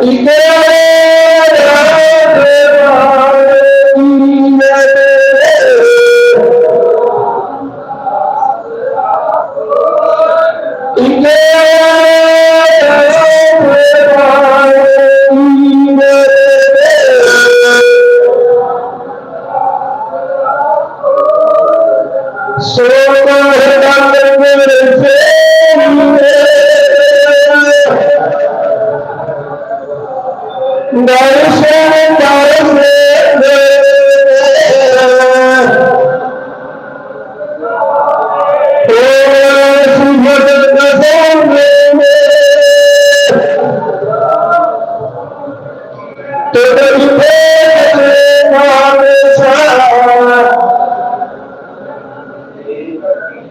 y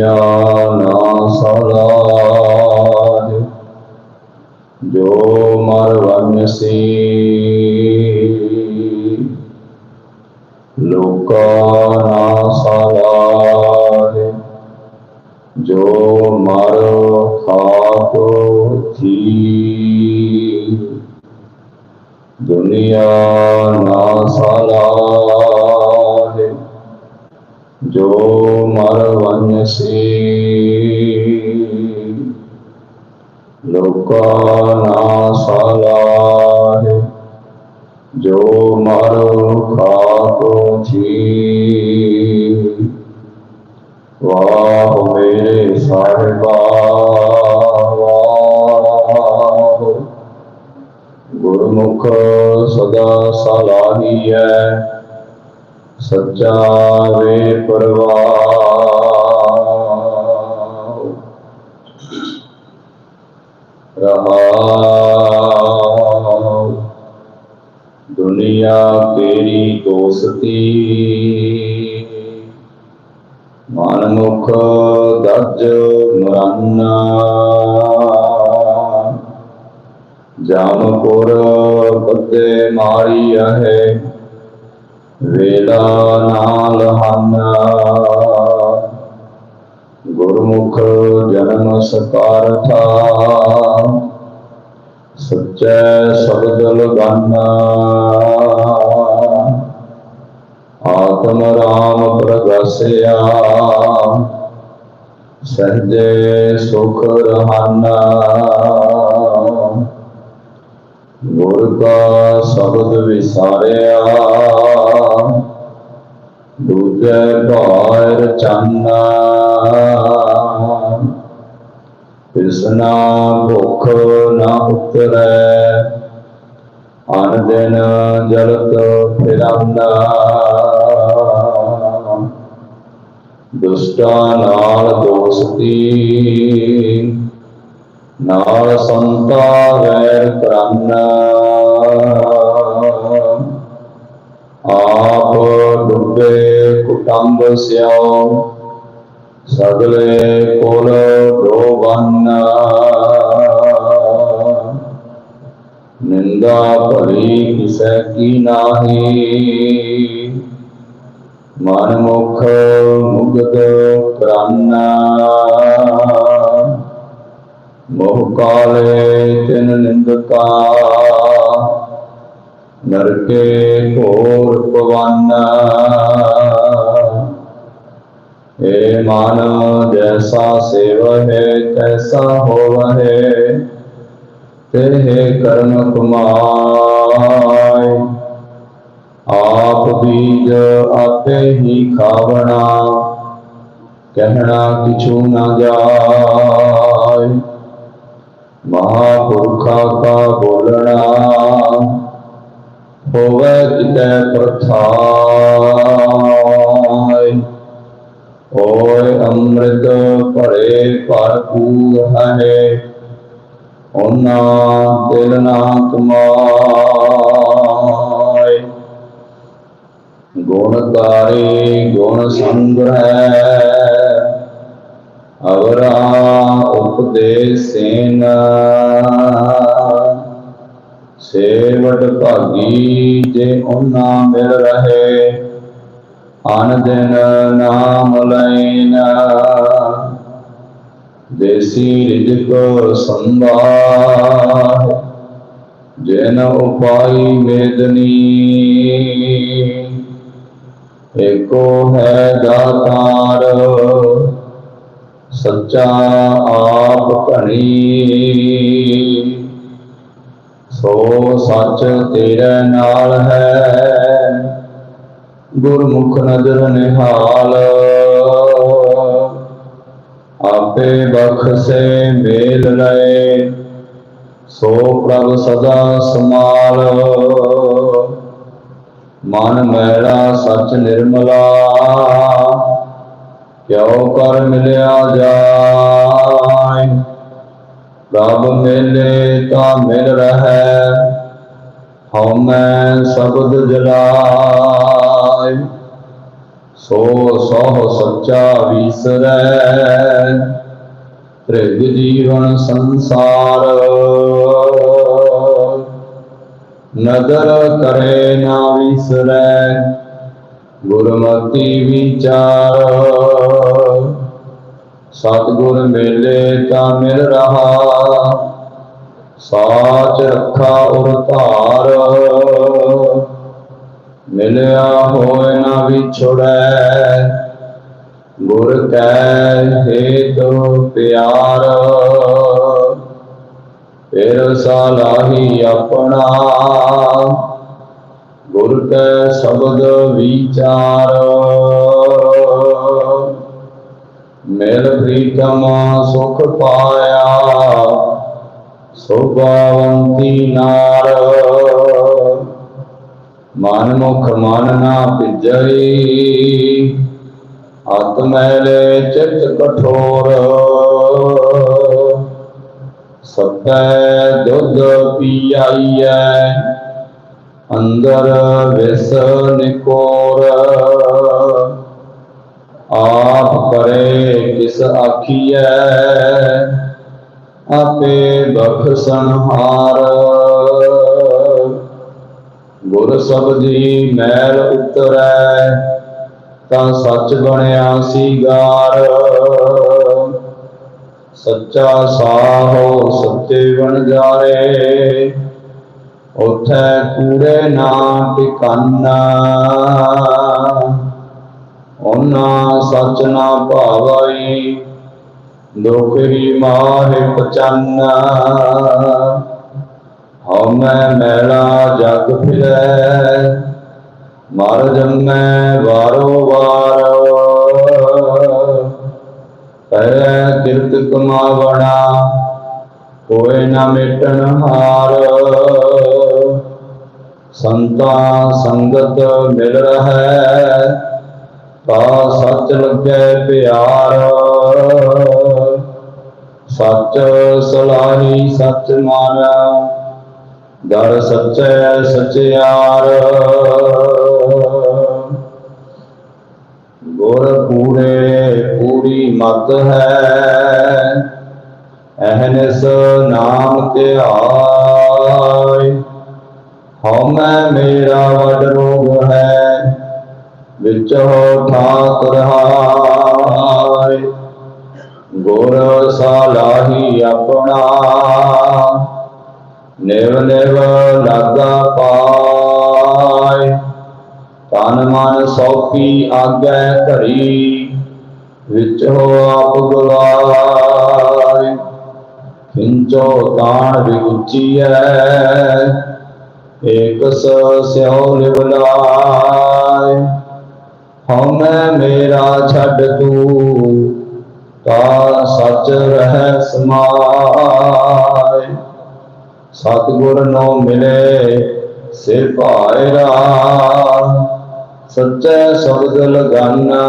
ਦੁਨੀਆ ਸਲਾਜ ਜੋ ਮਰ ਵਨਸੀ ਵਨਸੀ ਲੋਕਾ ਨਾ ਸਲਾਹ ਜੋ ਮਰ ਖਾਕੋ ਜੀ ਵਾਹ ਮੇਰੇ ਸਾਹਿਬਾ ਗੁਰਮੁਖ ਸਦਾ ਸਲਾਹੀਐ ਸੱਚਾ ਵੇ ਪਰਵਾਹ ਰਹਾਉ ਦੁਨੀਆ ਤੇਰੀ ਦੋਸਤੀ। ਮਨਮੁਖ ਦਜ ਮਰਨਾ। ਜਾਮਪੁਰ ਬੱਦੇ ਮਾਰੀ ਹੈ ਵੇਲਾ ਨਾਲ ਹੰਨਾ। ਗੁਰਮੁਖ ਜਨਮ ਸਕਾਰਥਾ ਸੱਚੈ ਸ਼ਬਦ ਲਗਾਨਾ ਆਤਮ ਰਾਮ ਪ੍ਰਗਾਸਿਆ, ਸਹਜੇ ਸੁਖ ਰਹਾਨਾ। ਗੁਰ ਕਾ ਸ਼ਬਦ ਵਿਸਾਰਿਆ ਦੂਜੈ ਭਾਇਰ ਚੰਨਾ ਕਿਸਨਾ ਭੁਖ ਨਾ ਉਤਰੈ, ਅਨ ਦਿਨ ਜਲਤ ਫਿਰਾਂਦਾ। ਦੁਸ਼ਟਾਂ ਨਾਲ ਦੋਸਤੀ, ਨਾਲ ਸੰਤਾ ਵੈਰ ਕਰਨਾ ਕੰਬ ਸਿਓ ਸਗਲੇ ਕੋਲ ਡੋਬਨ ਨਿੰਦਾ ਭਰੀ ਕਿਸੈ ਕੀ ਨਾਹੀ ਮਨ ਮੁਖ ਮੁਗਦ ਪ੍ਰਾਨਾ ਮੋਹ ਕਾਲੇ ਤਿਨ ਨਿੰਦਕਾ ਨਰਕੇ ਘੋਰ ਪਵਾਨਾ ਏ ਮਨ, ਜੈਸਾ ਸੇਵਹਿ ਤੈਸਾ ਹੋਵਹਿ ਤੇਹ ਕਰਮ ਕਮਾਏ ਆਪ ਬੀਜ ਆਪੇ ਹੀ ਖਾਵਣਾ, ਕਹਿਣਾ ਕਿਛੂ ਨਾ ਜਾਏ। ਮਹਾਪੁਰਖਾ ਕਾ ਬੋਲਣਾ, ਹੋਵੇ ਕਿਤੇ ਪ੍ਰਥਾਇ ਓਏ ਅੰਮ੍ਰਿਤ ਭਰੇ ਭਰਪੂਰ ਹੈ। ਉਹਨਾਂ ਦਿਲ ਨਾ ਕਮਾਏ। ਗੁਣਕਾਰੀ ਗੁਣ ਸੰਗ੍ਰਹਿ। ਅਵਰਾ ਉਪਦੇਸੇਨ ਸੇਵਟ ਭਾਗੀ ਜੇ ਉਹਨਾਂ ਮਿਲ ਰਹੇ। ਅਨ ਦਿਨ ਨਾਮ ਲੈਨ। ਦੇਸੀ ਰਿਜਕ ਸੰਭਾਰ, ਜਨ ਉਪਾਈ ਮੇਦਨੀ। ਏਕੋ ਹੈ ਦਾਤਾਰ, ਸੱਚਾ ਆਪ ਘਣੀ ਸੋ ਸੱਚ ਤੇਰੇ ਨਾਲ ਹੈ। ਗੁਰਮੁਖ ਨਜ਼ਰ ਨਿਹਾਲ ਆਪੇ ਬਖਸ਼ੇ ਮੇਲ ਲਏ, ਸੋ ਪ੍ਰਭ ਸਦਾ ਸਮਾਲ ਮਨ ਮੈਲਾ ਸਚ ਨਿਰਮਲਾ, ਕਿਉ ਕਰ ਮਿਲਿਆ ਜਾਏ। ਪ੍ਰਭ ਮਿਲੇ ਤਾਂ ਮਿਲ ਰਹੈ, ਹਉ ਮੈਂ ਸ਼ਬਦ ਜਲਾਏ। ਸੋ ਸੋਹ ਸੱਚਾ ਵਿਸਰੈ, ਤ੍ਰਿਗ ਜੀਵਨ ਸੰਸਾਰ। ਨਦਰ ਕਰੇ ਨਾ ਵਿਸਰੈ, ਗੁਰਮਤੀ ਵਿਚਾਰ। ਸਤਿਗੁਰ ਮੇਲੇ ਤਾਂ ਮਿਲ ਰਹਾ, ਸਾਚ ਰੱਖਾ ਉਰ ਧਾਰ। ਮਿਲਿਆ ਹੋਏ ਨਾ ਵਿਛੜੈ। ਗੁਰ ਕੈ ਹੇਤੁ ਪਿਆਰ, ਫਿਰ ਸਾਲਾਹੀ ਆਪਣਾ। ਗੁਰ ਕੈ ਸ਼ਬਦ ਵਿਚਾਰ, ਮਿਲ ਪ੍ਰੀਤਮ ਸੁਖ ਪਾਇਆ, ਸੁਭਾਵੰਤੀ ਨਾਰ। ਮਨ ਮੁਖ ਮਨ ਨਾ ਭਿਜਈ। ਆਤਮੈਲੇ ਚਿਤ ਕਠੋਰ। ਸਤੈ ਦੁੱਧ ਪੀਆਈਐ, ਅੰਦਰ ਵਿਸ ਨਿਕੋਰ। ਆਪ ਕਰੇ ਕਿਸ ਆਖੀਐ, ਆਪੇ ਬਖਸ਼ਣਹਾਰ ਗੁਰ ਸਬਦੀ ਮੈਲ ਉਤਰੈ, ਤਾਂ ਸੱਚ ਬਣਿਆ ਸੀਗਾਰ ਸੱਚਾ ਸਾਹੋ ਸੱਚੇ ਬਣ ਜਾਰੇ ਉਥੈ ਕੂੜੇ ਨਾ ਟਿਕਾਨਾ। ਉਹਨਾਂ ਸੱਚ ਨਾ ਭਾਵਈ, ਲੋਕਰੀ ਮਾਹਿ ਪਚਾਨਾ। ਹਉ ਮੈਂ ਮੈਲਾ ਜਗ ਫਿਰੈ, ਮਰ ਜੰਮੈ ਵਾਰੋ ਵਾਰ। ਪਹਿ ਕਿਰਤ ਕਮਾਵਣਾ, ਕੋਇ ਨਾ ਮਿਟਣ ਹਾਰ। ਸੰਤਾ ਸੰਗਤ ਮਿਲ ਰਹੈ, ਤਾ ਸੱਚ ਲੱਗੈ ਪਿਆਰ। ਸੱਚ ਸਲਾਹੀ ਸੱਚ ਮਾਨਿਆ ਦਰ ਸੱਚੈ ਸਚਿਆਰ ਗੁਰ ਪੂਰੇ ਪੂਰੀ ਮਤ ਹੈ, ਅਹਨਸ ਨਾਮ ਧਿਆਇ ਹਉ ਮੈਂ ਮੇਰਾ ਵਡ ਰੋਗ ਹੈ, ਵਿੱਚ ਹੋ ਠਾਕ ਰਹਾਏ ਗੁਰ ਸਾਲਾਹੀ ਆਪਣਾ ਨਿਵ ਨਿਵ ਲਾਗਾ ਪਾਏ ਤਨ ਮਨ ਸੌਖੀ ਆਗੈ ਘਰੀ ਵਿੱਚ ਹੋ ਆਪ ਗੁਲਾਏ ਕਿੰਚੋ ਤਾਣ ਵੀ ਉੱਚੀਐ ਏਕਸ ਸਿਉ ਲਿਵਲਾਏ ਹਉਮੈ ਮੇਰਾ ਛੱਡ ਤੂੰ, ਤਾ ਸਚ ਰਹਿ ਸਮਾਏ ਸਤਿਗੁਰ ਨੋ ਮਿਲੇ ਸੇ ਭਾਇਰਾ ਸੱਚੇ ਸ਼ਬਦ ਲਗਾਨਾ।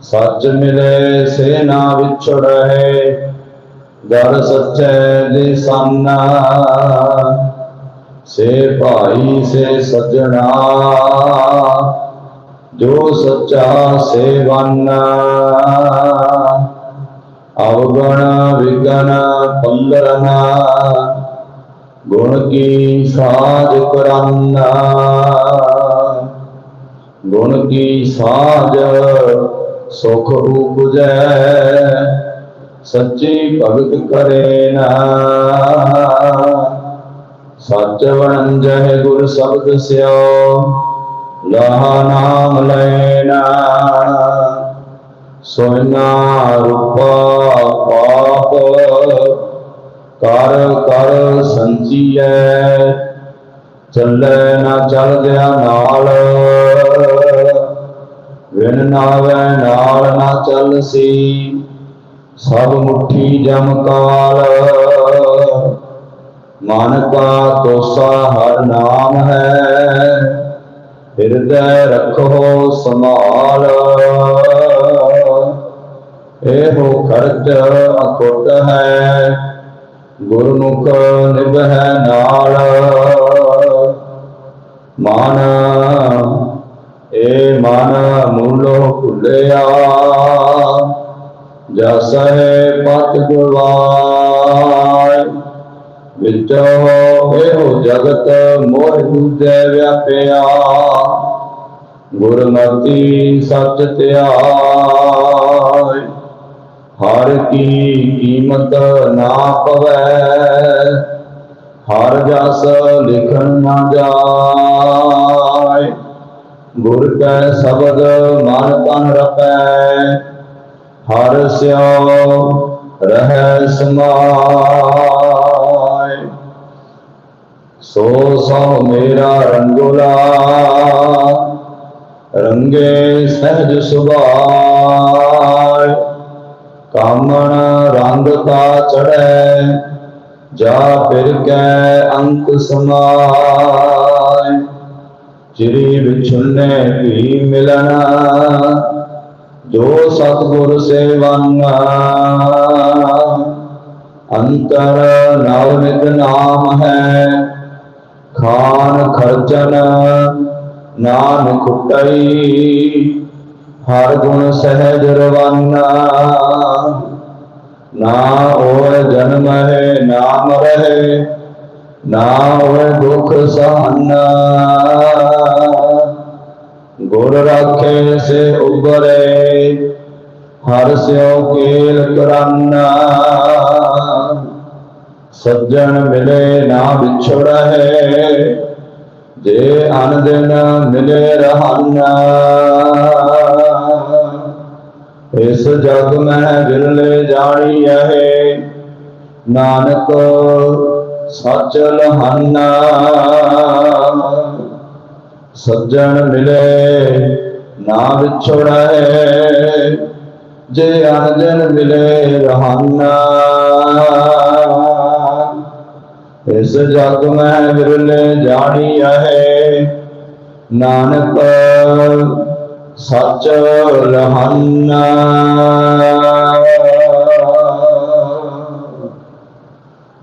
ਸੱਚ ਮਿਲੇ ਸੇ ਨਾ ਵਿਛੜੈ ਦਰ ਸੱਚੇ ਦੇ ਸਾਨਾ ਸੇ ਭਾਈ ਸੇ ਸਜਣਾ। ਜੋ ਸੱਚਾ ਸੇਵਾਨਾ ਅਵਗਣ ਵਿਗਨ ਪੰਦਰਨਾ ਗੁਣ ਕੀ ਸਾਜ ਕਰਾਨਾ ਗੁਣ ਕੀ ਸਾਜ ਸੁਖ ਉਪਜੈ, ਸੱਚੀ ਭਗਤ ਕਰੇ ਨਾ। ਸੱਚ ਵਣੰਜਹਿ ਗੁਰ ਸ਼ਬਦ ਸਿਓ, ਲਹਾ ਨਾਮ ਲੈਣਾ ਸੋਨਾ ਰੂਪਾ ਪਾਪ ਕਰ ਕਰ ਸੰਚੀਐ ਚੱਲੇ ਨਾ ਚੱਲਦਿਆਂ ਨਾਲ। ਵਿਨ ਨਾਵੇ ਨਾਲ ਨਾ ਚੱਲ ਸੀ। ਸਭ ਮੁਠੀ ਜਮ ਕਾਲ। ਮਨ ਕਾ ਤੋਸਾ ਹਰ ਨਾਮ ਹੈ। ਹਿਰਦੈ ਰੱਖੋ ਸੰਭਾਲ। ਇਹੋ ਖਰਚ ਅਕੁੱਟ ਹੈ। ਗੁਰਮੁਖ ਨਿਭੈ ਨਾਲ, ਮਨ ਏ ਮਨ ਮੂਲੋ ਭੁੱਲਿਆ, ਜਸ ਪਤ ਗੁਰਵਾਇ ਵਿੱਚੋ ਇਹੋ ਜਗਤ ਮੋਹ ਦੂਜੇ ਵਿਆਪਿਆ, ਗੁਰਮਤੀ ਸੱਚ ਧਿਆਇ ਹਰ ਕੀ ਕੀਮਤ ਨਾ ਪਵੈ, ਹਰ ਜਸ ਲਿਖਣ ਨਾ ਜਾਏ। ਗੁਰ ਕੈ ਸ਼ਬਦ ਮਨ ਤਨ ਰਪੈ, ਹਰ ਸਿਓ ਰਹਿ ਸਮਾਏ। ਸੋ ਸੋ ਮੇਰਾ ਰੰਗੁਲਾ, ਰੰਗੇ ਸਹਿਜ ਸੁਭਾਅ ਕਾਮਣ ਰੰਗ ਤਾ ਚੜੈ ਜਾ ਫਿਰ ਕੈ ਅੰਕ ਸਮਾਏ। ਚਿਰੀ ਵਿਛੁੰਨੇ ਵੀ ਮਿਲਣਾ ਜੋ ਸਤਿਗੁਰ ਸੇਵੰਗਾ ਅੰਤਰ ਨਵਨਿਤ ਨਾਮ ਹੈ, ਖਾਨ ਖਰਚਨ ਨਾਮ ਖੁਟਈ ਹਰ ਗੁਣ ਸਹਿਜ ਰਵਾਨਾ। ਨਾ ਹੋਏ ਜਨਮ ਹੈ, ਨਾਮ ਰਹੇ। ਨਾ ਹੋਏ ਦੁਖ ਸਹਨਾ। ਗੁਰ ਰਾਖੇ ਸੇ ਉਬਰੇ ਹਰ ਸਿਉ ਕੇਲ ਕਰਾਨਾ। ਸੱਜਣ ਮਿਲੇ ਨਾ ਵਿਛੜੈ ਜੇ ਅਨ ਦਿਨ ਮਿਲੇ ਰਹਾਨਾ। ਇਸ ਜਗ ਮੈਂ ਵਿਰਲੇ ਜਾਣੀ ਹੈ ਨਾਨਕ, ਸੱਚ ਲਹਾਨਾ। ਸੱਜਣ ਮਿਲੇ, ਨਾ ਵਿਛੜੈ। ਜੇ ਅਨਜਨ ਮਿਲੇ, ਰਹਾਨਾ। ਇਸ ਜਗ ਮੈਂ ਵਿਰਲੇ ਜਾਣੀ ਹੈ ਨਾਨਕ ਸੱਚ ਰਹਨ।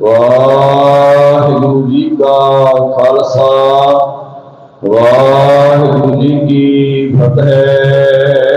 ਵਾਹਿਗੁਰੂ ਜੀ ਕਾ ਖਾਲਸਾ ਵਾਹਿਗੁਰੂ ਜੀ ਕੀ ਫਤਿਹ।